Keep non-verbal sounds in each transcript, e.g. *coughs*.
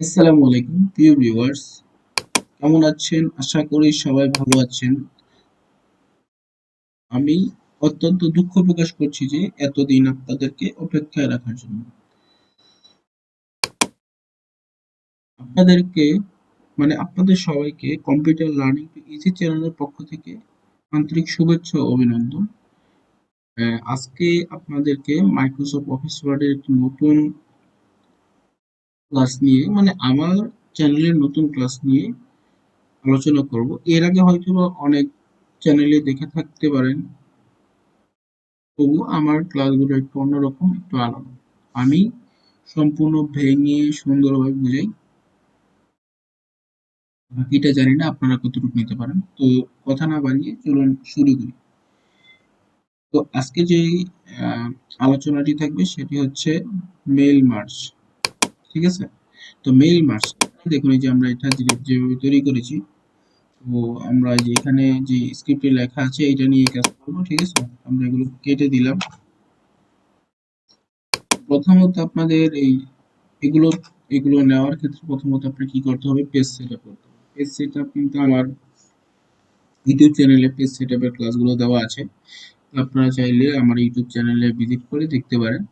আসসালামু আলাইকুম, প্রিয় ভিউয়ার্স কেমন আছেন? আশা করি সবাই ভালো আছেন। আমি অত্যন্ত দুঃখ প্রকাশ করছি যে এতদিন আপনাদেরকে অপেক্ষায় রাখার জন্য। আপনাদেরকে মানে আপনাদের সবাইকে কম্পিউটার লার্নিং ইজি চ্যানেলের পক্ষ থেকে আন্তরিক শুভেচ্ছা ও অভিনন্দন। আজকে আপনাদেরকে মাইক্রোসফট অফিস ওয়ার্ডের একটি নতুন ক্লাস নিয়ে মানে আমার চ্যানেলের নতুন ক্লাস নিয়ে আলোচনা করব। এর আগে হয়তো অনেক চ্যানেলে দেখে থাকতে পারেন। তবু আমার ক্লাসগুলো একটু অন্যরকম, একটু আলাদা। আমি সম্পূর্ণ ভেঙে সুন্দরভাবে বুঝাই। বাকিটা জানি না আপনারা কতটুকু নিতে পারেন। তো কথা না বাড়িয়ে চলুন শুরু করি। তো আজকে যে আলোচনাটি থাকবে সেটি হচ্ছে মেল মার্চ ঠিক আছে? তো মেল মার্চ দেখুন, এই যে আমরা এটা যেভাবে তৈরি করেছি, তো আমরা যে এখানে যে স্ক্রিপ্টে লেখা আছে, এটা নিয়ে কাজ করব, ঠিক আছে? আমরা এগুলো কেটে দিলাম। প্রথমত আপনাদের এই, এগুলো এগুলো নেওয়ার ক্ষেত্রে প্রথমত আপনার কি করতে হবে? পেজ সেট আপ করতে হবে। পেজ সেট আপ কিন্তু আমার ইউটিউব চ্যানেলে পেজ সেট আপের ক্লাসগুলো দেওয়া আছে। আপনারা চাইলে আমার ইউটিউব চ্যানেলে ভিজিট করে দেখতে পারেন।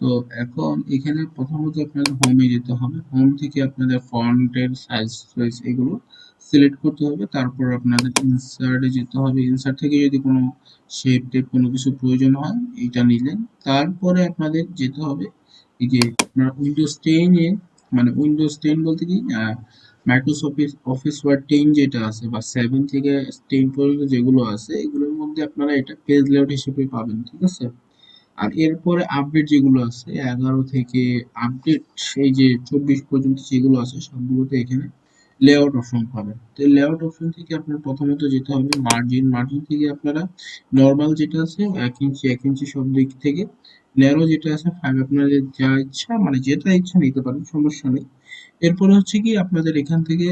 তো এখন এখানে প্রথমত আপনাদের হোমে যেতে হবে। হোম থেকে আপনাদের ফন্টের সাইজ সাইজ এগুলো সিলেক্ট করতে হবে। তারপর আপনাদের ইনসার্টে যেতে হবে। ইনসার্ট থেকে যদি কোনো শেপ টেপ কোনো কিছু প্রয়োজন হয়, এটা নিলেন। তারপরে আপনাদের যেতে হবে এই যে আপনার উইন্ডোজ টেনে মানে উইন্ডোজ টেন বলতে কি মাইক্রোসফট অফিস ওয়ার্ড টেন যেটা আছে বা সেভেন থেকে টেন পর্যন্ত যেগুলো আছে, এগুলোর মধ্যে আপনারা এটা পেজ লেআউট হিসেবে পাবেন, ঠিক আছে? আর এরপরে আপডেট যেগুলো আছে, এগারো থেকে আপডেট এই যে চব্বিশ পর্যন্ত যেগুলো আছে সবগুলোতে এখানে লেআউট অপশন পাবেন। তো লেআউট অপশন থেকে আপনার প্রথমত যেতে হবে মার্জিন মার্জিন থেকে আপনারা নর্মাল যেটা আছে, এক ইঞ্চি এক ইঞ্চি সব দিক থেকে ন্যারো যেটা আছে ফাইভ আপনাদের যা ইচ্ছা মানে যেটা ইচ্ছা নিতে পারেন, সমস্যা নেই। এরপরে হচ্ছে কি, আপনাদের এখান থেকে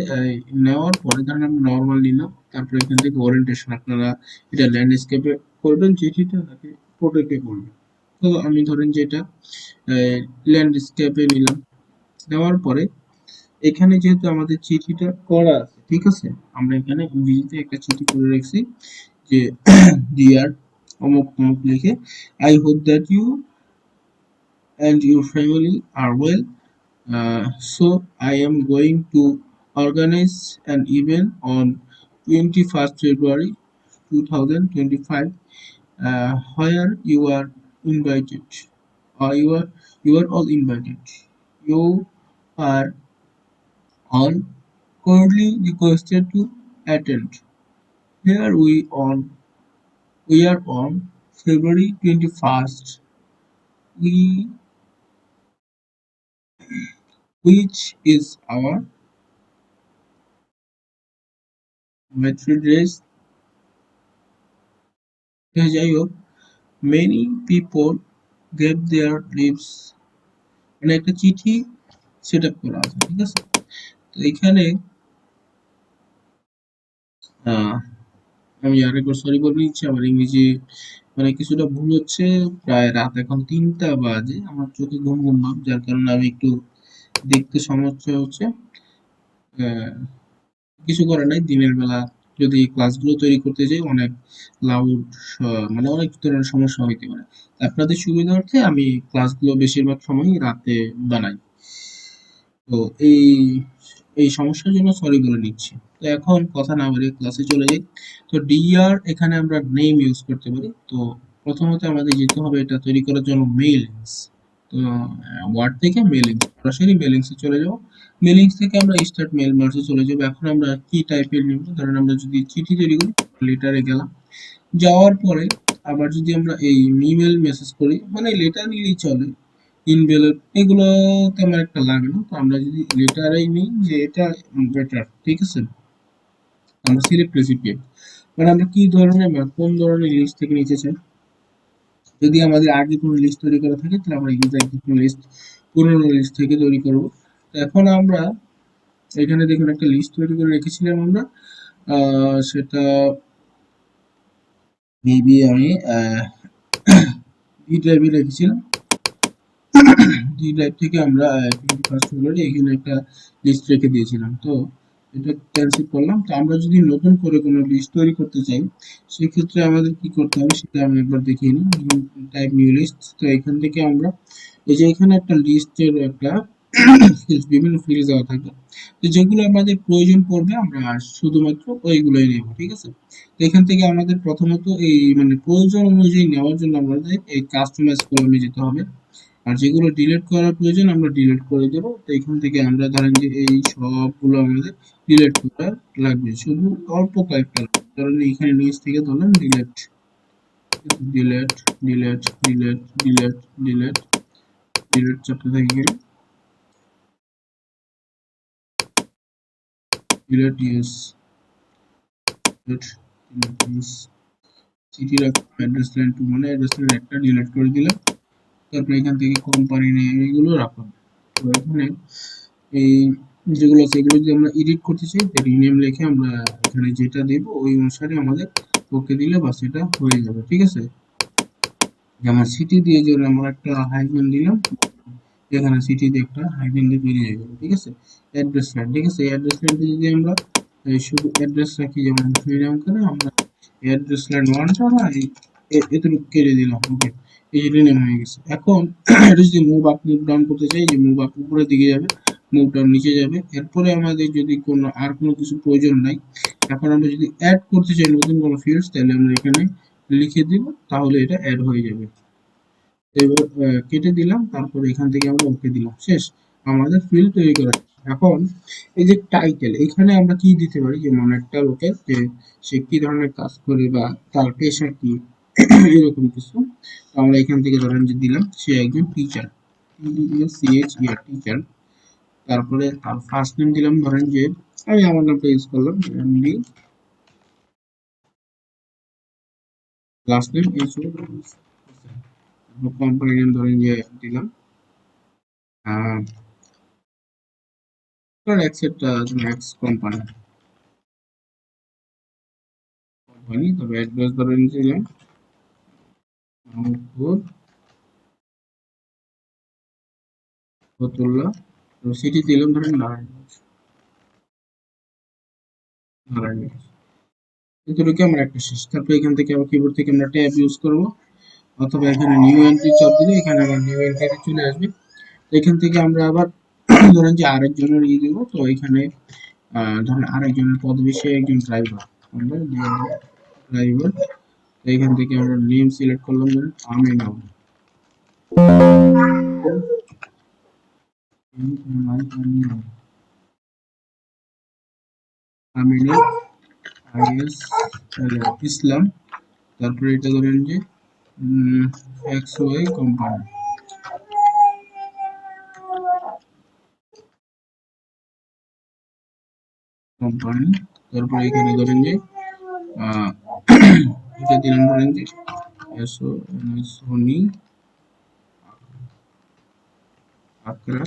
নেওয়ার পরে ধরেন আমি নর্মাল নিলাম, তারপরে এখান থেকে ওরিয়েন্টেশন আপনারা এটা ল্যান্ডস্কেপে করবেন যেটিটা তাকে প্রোটেক্টে করবেন তো আমি ধরেন যেটা ল্যান্ডস্কেপে নিলাম। নেওয়ার পরে এখানে যেহেতু আমাদের চিঠিটা করা আছে ঠিক আছে? আমরা এখানে ইংরেজিতে একটা চিঠি করে রেখেছি যে *clears throat* ডিয়ার অমুক অমুক লিখে I hope that you and your family are well so I am going to organise going to organize an event on 21st February 2025 uh, where you are invited. Or you are you are all invited. You are all cordially requested to attend. Here we on we are on February 21st. We which is our metric race. I many people gave their lives মানে একটা চিঠি set up করা আছে, ঠিক আছে? তো এখানে আমি আরেকবার সরি বলে নিচ্ছি, আমার ইংরেজি মানে কিছুটা ভুল হচ্ছে, প্রায় রাত এখন তিনটা বাজে, আমার চোখে ঘুম ঘুম ভাব, যার কারণে আমি একটু দেখতে সমস্যা হচ্ছে। কিছু করার নাই, দিনের বেলা যদি ক্লাসগুলো তৈরি করতে যাই, অনেক লাউড মানে অনেক ধরনের সমস্যা হইতে পারে। আপনাদের সুবিধার্থে আমি ক্লাসগুলো বেশিরভাগ সময়ই রাতে বানাই। তো এই এই সমস্যার জন্য সরি বলে নিচ্ছি। তো এখন কথা না বাড়িয়ে ক্লাসে চলে যাই। তো ডিআর এখানে আমরা নেম ইউজ করতে পারি। তো প্রথমত আমাদের যেতে হবে এটা তৈরি করার জন্য মেইলিংস তো ওয়ার্ড থেকে মেলিংস সরাসরি মেলিংসে চলে যাব। মেলিংস থেকে আমরা স্টার্ট মেল মার্চে চলে যাব। এখন আমরা কি টাইপের নিব? ধরেন আমরা যদি চিঠি তৈরি করি লেটারে গেলাম। যাওয়ার পরে আবার যদি আমরা এই ইমেল মেসেজ করি মানে লেটার নিলেই চলে। ইনভেলপ এগুলো তেমন একটা লাগে না। তো আমরা যদি লেটারেই নিই যে এটা বেটার ঠিক আছে? আমরা সিলেক্ট রেসিপিয়েন্ট মানে আমরা কি ধরনের বা কোন ধরনের লিস্ট থেকে নিতে চাই? যদি আমাদের আগে কোনো লিস্ট তৈরি করা থাকে, তাহলে আমরা ইউজার কোনো লিস্ট পুরোনো লিস্ট থেকে তৈরি করব। তো এখন আমরা এখানে দেখুন একটা লিস্ট তৈরি করে রেখেছিলাম আমরা। সেটা মেবি আমি বি ড্রাইভে *clears throat* রেখেছিলাম। *clears throat* ডি ড্রাইভ থেকে আমরা ফার্স্ট ফেব্রুয়ারি এখানে একটা লিস্ট রেখে দিয়েছিলাম। তো এটা ক্যান্সেল করলাম। তো আমরা যদি নতুন করে কোনো লিস্ট তৈরি করতে চাই, সেক্ষেত্রে আমাদের কি করতে হবে সেটা আমি একবার দেখিয়ে নিই। টাইপ নিউ লিস্ট তো এখান থেকে আমরা এই যে এখানে একটা লিস্টের একটা বিভিন্ন ফিল্ড দেওয়া থাকবে। তো যেগুলো আমাদের প্রয়োজন পড়বে, আমরা শুধুমাত্র ওইগুলোই নেব, ঠিক আছে? তো এখান থেকে আমাদের প্রথমত এই মানে প্রয়োজন অনুযায়ী নেওয়ার জন্য আমাদের এই কাস্টমাইজ কলমে যেতে হবে। আর যেগুলো ডিলিট করার প্রয়োজন, আমরা ডিলিট করে দেবো। তো এখান থেকে আমরা ধরেন যে এই সবগুলো আমাদের ডিলিট করা লাগবে। শুধু অল্প কয়েকটা ধরেন এখানে নিচ থেকে ধরলাম delete delete delete delete delete delete delete চাপতে থাকি গেলে। Delete use delete use city address line two মানে অ্যাড্রেস লাইন একটা ডিলিট করে দিলাম। তারপর এখান থেকে কোম্পানি নেম এগুলো রাখলাম তো এখানে এই যেগুলো আছে, এগুলো যদি আমরা এডিট করতে চাই রিনেম লিখে আমরা এখানে যেটা দেব, ওই অনুসারে আমাদের ওকে দিলে বা সেটা হয়ে যাবে, ঠিক আছে? যেমন সিটি দিয়ে যে আমরা একটা হাইফেন দিলাম, এখানে সিটি দিয়ে একটা হাইফেন দিয়ে বেরিয়ে যাবে ঠিক আছে? অ্যাড্রেস লাইন ঠিক আছে? অ্যাড্রেস লাইনটা যদি আমরা শুধু অ্যাড্রেস রাখি, যেমন ফ্রিডম করে, আমরা অ্যাড্রেস লাইন ওয়ানটা না এতটুকু কেটে দিলাম ওকে রিনেম হয়ে গেছে। এখন *clears throat* এটা যদি মুভ আপ মুভ ডাউন করতে চাই, যে মুভ আপ উপরের দিকে যাবে মুভ ডাউন নিচে যাবে, এরপরে আমাদের যদি কোনো, আর কোনো কিছু প্রয়োজন নাই, এখন আমরা যদি অ্যাড করতে চাই নতুন কোনো ফিল্ডস তাহলে আমরা এখানে লিখে দিব, তাহলে এটা অ্যাড হয়ে যাবে। এবার কেটে দিলাম, তারপর এখান থেকে আমরা ওকে দিলাম, শেষ। আমাদের ফিল্ড তৈরি করা এখন এই যে টাইটেল এখানে আমরা কি দিতে পারি? যেমন একটা লোকের যে সে কি ধরনের কাজ করে বা তার পেশা কি? এরকম কিছু। আমরা এখান থেকে ধরেন যে দিলাম, সে একজন টিচার টিচার তারপরে তার ফার্স্ট নেম দিলাম, ধরেন যে আমি আমার নামটা ইউজ করলাম MD last name use company name ধরেন যে দিলাম। কোম্পানি তবে অ্যাড্রেস ধরেন দিলাম। কিবোর্ড আমরা ইউজ অথবা এখানে নিউ দিলে এখানে নিউ এন্ট্রি চলে আসবে। এখান থেকে আমরা আবার *clears throat* ধরেন যে আরেকজনের ইয়ে দিব। তো এখানে ধরেন আরেকজনের পদবি সে একজন ড্রাইভার ড্রাইভার এখান থেকে আমরা নেম সিলেক্ট করলাম ধরেন আমিনা আইএস ইসলাম, তারপরে এটা ধরেন যে এক্স ওয়াই কোম্পানি কোম্পানি তারপরে এখানে ধরেন যে এটা দিলাম ধরেন যে এসো সোনি আকরা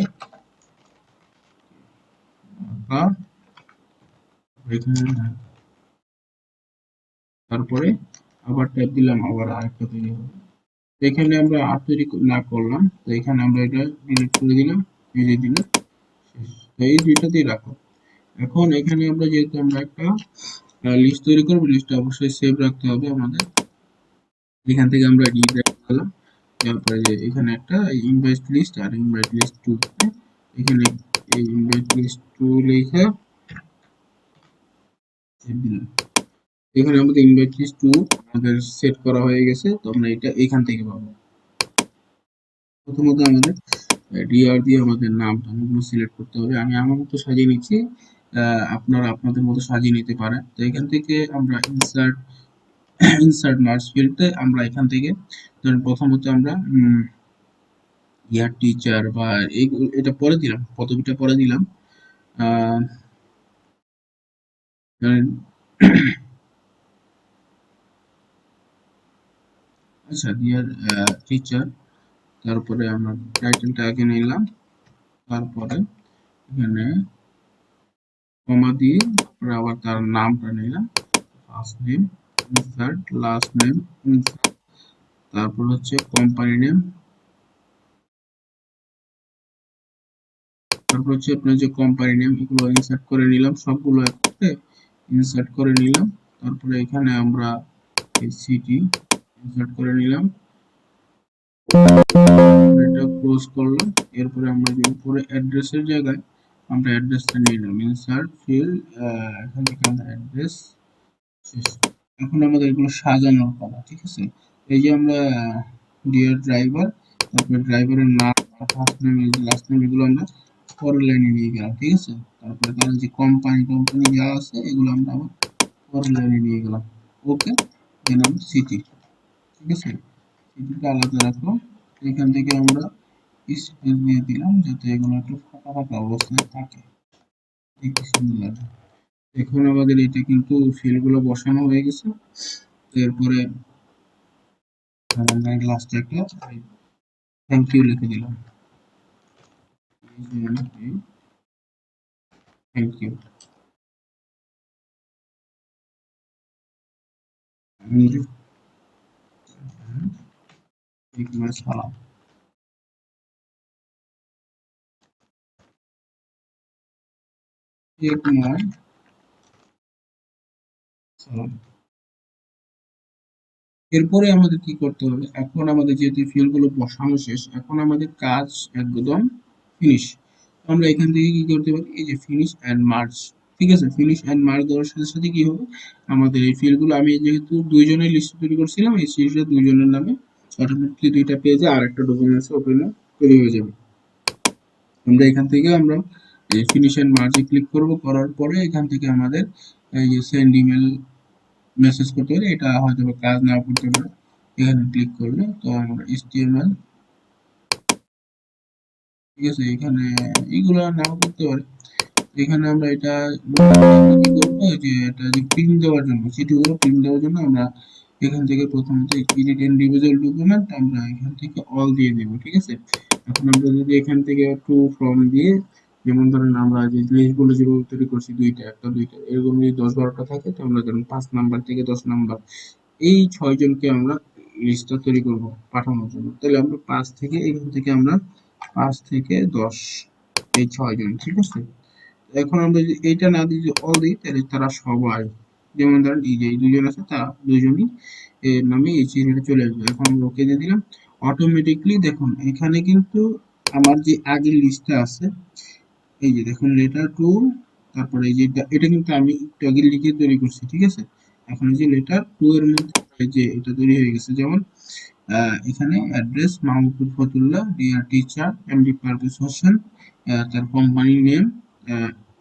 তারপরে আবার ট্যাপ দিলাম আবার আরেকটা তৈরি হবে এখানে আমরা আর তৈরি না করলাম তো এখানে আমরা এটা ডিলিট করে দিলাম ডিলিট দিলাম এই দুইটা দিয়ে রাখো এখন এখানে আমরা যেহেতু আমরা একটা লিস্ট তৈরি করব লিস্টটা অবশ্যই সেভ রাখতে হবে আমাদের। এখান থেকে আমরা ডি করলাম তারপরে এখানে একটা ইনভাইট লিস্ট আর ইনভাইট লিস্ট টু এখানে এই ইনভাইট লিস্ট টু লেখা এখানে আমাদের ইনভাইট লিস্ট টু আমাদের সেট করা হয়ে গেছে, তো আমরা এটা এখান থেকে পাবো। প্রথমত আমাদের ডিআর দিয়ে আমাদের নামটা সিলেক্ট করতে হবে। আমি আমার মতো সাজিয়ে নিচ্ছি। আপনারা আপনাদের মতো সাজিয়ে নিতে পারেন। তো এখান থেকে আমরা ইনসার্ট ইনসার্ট মার্কস ফিল্ডে আমরা এখান থেকে, ধরেন প্রথমত আমরা ইয়ার টিচার বা এটা পরে দিলাম, পদবিটা পরে দিলাম। *clears throat* আচ্ছা ডিয়ার টিচার তারপরে আমরা টাইটেলটা আগে নিলাম। তারপরে এখানে কমা দিয়ে তারপরে আবার তার নামটা নিলাম। First name insert last name insert তারপর হচ্ছে কোম্পানি নেম তারপর হচ্ছে আপনার যে কোম্পানি নেম এগুলো ইনসার্ট করে নিলাম। সবগুলো একসাথে ইনসার্ট করে নিলাম। তারপরে এখানে আমরা এই সিটি ইনসার্ট করে নিলাম। এটা ক্লোজ করলাম। এরপরে আমরা যে উপরে অ্যাড্রেসের জায়গায় আমরা অ্যাড্রেসটা নিয়ে নিলাম। ইনসার্ট ফিল এখান থেকে অ্যাড্রেস এখন আমাদের এগুলো সাজানোর পালা, ঠিক আছে? এই যে আমরা ডিয়ার ড্রাইভার তারপর ড্রাইভারের নাম ফার্স্ট নেম লাস্ট নেম এগুলো আমরা পরের লাইনে নিয়ে গেলাম, ঠিক আছে? তারপরে তার যে কোম্পানি কোম্পানি যা আছে, এগুলো আমরা আবার পরের লাইনে নিয়ে গেলাম। ওকে দেন সিটি ঠিক আছে? সিটিটা আলাদা রাখলাম। এখান থেকে আমরা স্পেস দিয়ে দিলাম যাতে এগুলো একটু ফাঁকা ফাঁকা অবস্থায় থাকে। দেখতে সুন্দর লাগে। এখন আমাদের এটা কিন্তু ফিলগুলো বসানো হয়ে গেছে। এরপরে লাস্টে একটা থ্যাংক ইউ লিখে দিলাম। থ্যাংক ইউ সালাম এরপরে আমাদের কি করতে হবে? এখন আমাদের যেহেতু ফিলগুলো বসানো শেষ, এখন আমাদের কাজ একদম ফিনিশ আমরা এখান থেকে কি করতে পারি? এই যে ফিনিশ অ্যান্ড মার্চ ঠিক আছে? ফিনিশ অ্যান্ড মার্চ দেওয়ার সাথে সাথে কি হবে? আমাদের এই ফিলগুলো আমি যেহেতু দুইজনের লিস্ট তৈরি করছিলাম, এই সিরিজটা দুইজনের নামে অটোমেটিকলি দুইটা পেজে আর একটা ডকুমেন্টস ওপেন তৈরি হয়ে যাবে। আমরা এখান থেকে আমরা এই ফিনিশ অ্যান্ড মার্চে ক্লিক করব, করার পরে এখান থেকে আমাদের এই যে সেন্ড ইমেল মেসেজ করতে পারি এটা হয়তো কাজ নাও করতে পারে। এখানে ক্লিক করলে তো আমরা এইচটিএমএল ঠিক আছে, এখানে এগুলো নাও করতে পারে। এখানে আমরা এটা কি করব যে এটা যে প্রিন্ট দেওয়ার জন্য চিঠিগুলো প্রিন্ট দেওয়ার জন্য আমরা এখান থেকে প্রথমত এডিট ইন্ডিভিজুয়াল ডকুমেন্ট আমরা এখান থেকে অল দিয়ে দেব, ঠিক আছে? এখন আমরা যদি এখান থেকে টু ফ্রম দিয়ে যেমন ধরেন আমরা যে লিস্টগুলো যেভাবে তৈরি করছি দুইটা, একটা দুইটা, এরকম যদি দশ বারোটা থাকে, তো আমরা ধরেন পাঁচ নাম্বার থেকে দশ নাম্বার, এই ছয় জনকে আমরা লিস্টটা তৈরি করব পাঠানোর জন্য। তাহলে আমরা পাঁচ থেকে, এখান থেকে আমরা পাঁচ থেকে দশ, এই ছয় জন, ঠিক আছে? এখন আমরা যদি এইটা না দিয়ে অল দিই, তাহলে তারা সবাই, যেমন ধরেন এই যে দুজন আছে, তারা দুজনই এর নামে এই চিহ্নটা চলে আসবে। এখন আমরা ওকে দিয়ে দিলাম। অটোমেটিকলি দেখুন, এখানে কিন্তু আমার যে আগের লিস্টটা আছে এই যে দেখুন লেটার টু তারপরে এই যে এটা কিন্তু আমি একটু লিখে তৈরি করছি, ঠিক আছে এখন এই যে লেটার টু এর মধ্যে যে এটা তৈরি হয়ে গেছে, যেমন এখানে address Mahmudul Fatullah DR teacher MD Parvez Hossain তার কোম্পানি নেম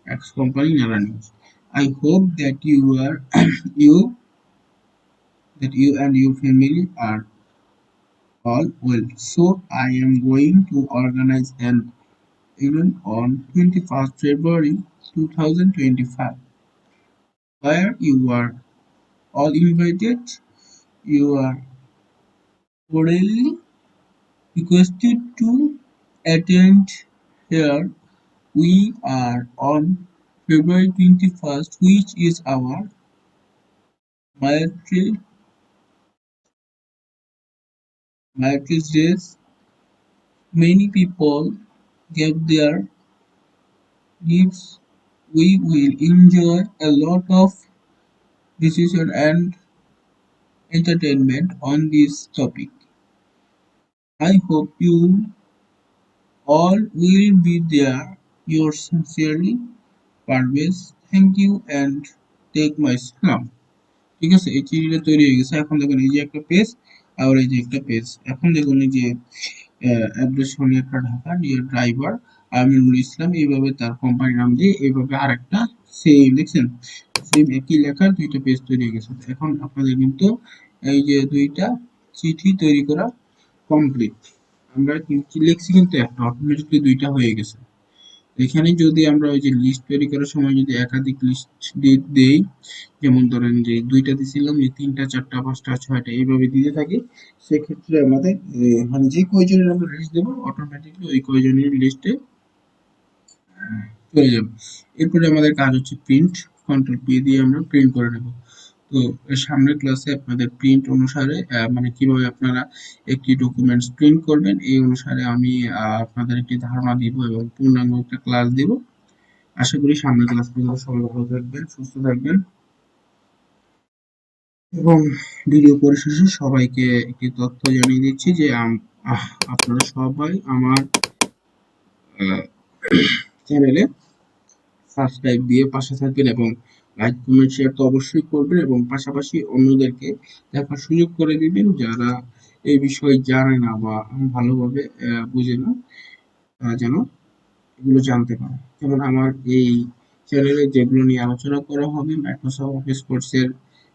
এক্স কোম্পানি নারা news I hope that you are, *coughs* you, that you and your family are all well. So, I am going to organize an event on 21st February 2025 where you are all invited. You are cordially requested to attend here. We are on February 21st, which is our Mayatri Mayatri's days. Many people gave their gifts. We will enjoy a lot of decision and entertainment on this topic. I hope you all will be there. Yours sincerely, Parvez. Thank you and take my salam. ঠিক আছে এই চিঠিটা তৈরি হয়ে গেছে এখন দেখুন এই যে একটা পেজ আর এই যে একটা পেজ এখন দেখুন এই যে অ্যাড্রেস একটা ঢাকা ডিয়ার ড্রাইভার আমিনুল ইসলাম। এইভাবে তার কোম্পানি নাম দিয়ে এইভাবে আরেকটা সেম দেখছেন? সেম একই লেখার দুইটা পেজ তৈরি হয়ে গেছে। এখন আপনাদের কিন্তু এই যে দুইটা চিঠি তৈরি করা কমপ্লিট আমরা লিখছি কিন্তু একটা অটোমেটিকলি দুইটা হয়ে গেছে। এখানে যদি আমরা ওই যে লিস্ট তৈরি করার সময় যদি একাধিক লিস্ট দেই, যেমন ধরেন যে দুইটা দিছিলাম, যে তিনটা, চারটা, পাঁচটা, ছয়টা, এইভাবে দিতে থাকি, সেক্ষেত্রে আমাদের মানে যে কয়জনের আমরা লিস্ট দেবো অটোমেটিকলি ওই কয়জনের লিস্টে চলে যাবে। এরপরে আমাদের কাজ হচ্ছে প্রিন্ট কন্ট্রোল পি দিয়ে আমরা প্রিন্ট করে নেব। তো সামনের ক্লাসে আপনাদের প্রিন্ট অনুসারে মানে কীভাবে আপনারা একটি ডকুমেন্টস প্রিন্ট করবেন, এই অনুসারে আমি আপনাদের একটি ধারণা দিব এবং পূর্ণাঙ্গ একটা ক্লাস দিব। আশা করি সামনের ক্লাস পর্যন্ত সবাই ভালো থাকবেন, সুস্থ থাকবেন। এবং ভিডিও পরিশেষে সবাইকে একটি তথ্য জানিয়ে দিচ্ছি যে আপনারা সবাই আমার চ্যানেলে সাবস্ক্রাইব দিয়ে পাশে থাকবেন এবং লাইক কমেন্ট শেয়ার তো অবশ্যই করবেন এবং পাশাপাশি অন্যদেরকে দেখার সুযোগ করে দিবেন যারা এই বিষয়ে জানে না বা ভালোভাবে বুঝে না যেন এগুলো জানতে পারে। যেমন আমার এই চ্যানেলে যেগুলো নিয়ে আলোচনা করা হবে মাইক্রোসফট অফিস কোর্সের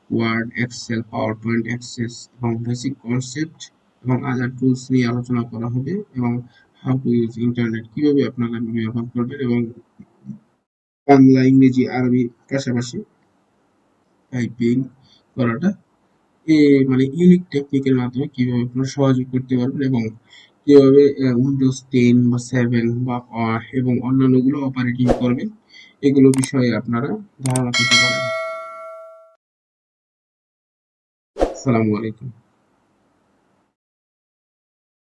Word Excel PowerPoint access এবং বেসিক কনসেপ্ট এবং আদার টুলস নিয়ে আলোচনা করা হবে এবং হাউ টু ইউজ ইন্টারনেট কীভাবে আপনারা ব্যবহার করবেন এবং বাংলা, ইংরেজি, আরবি পাশাপাশি টাইপিং করাটা এ মানে ইউনিক টেকনিকের মাধ্যমে কীভাবে আপনারা সহজে করতে পারবেন এবং কীভাবে উইন্ডোজ টেন বা সেভেন বা এবং অন্যান্যগুলো অপারেটিং করবেন এগুলো বিষয়ে আপনারা ধারণা পেতে পারেন। আসসালামু আলাইকুম।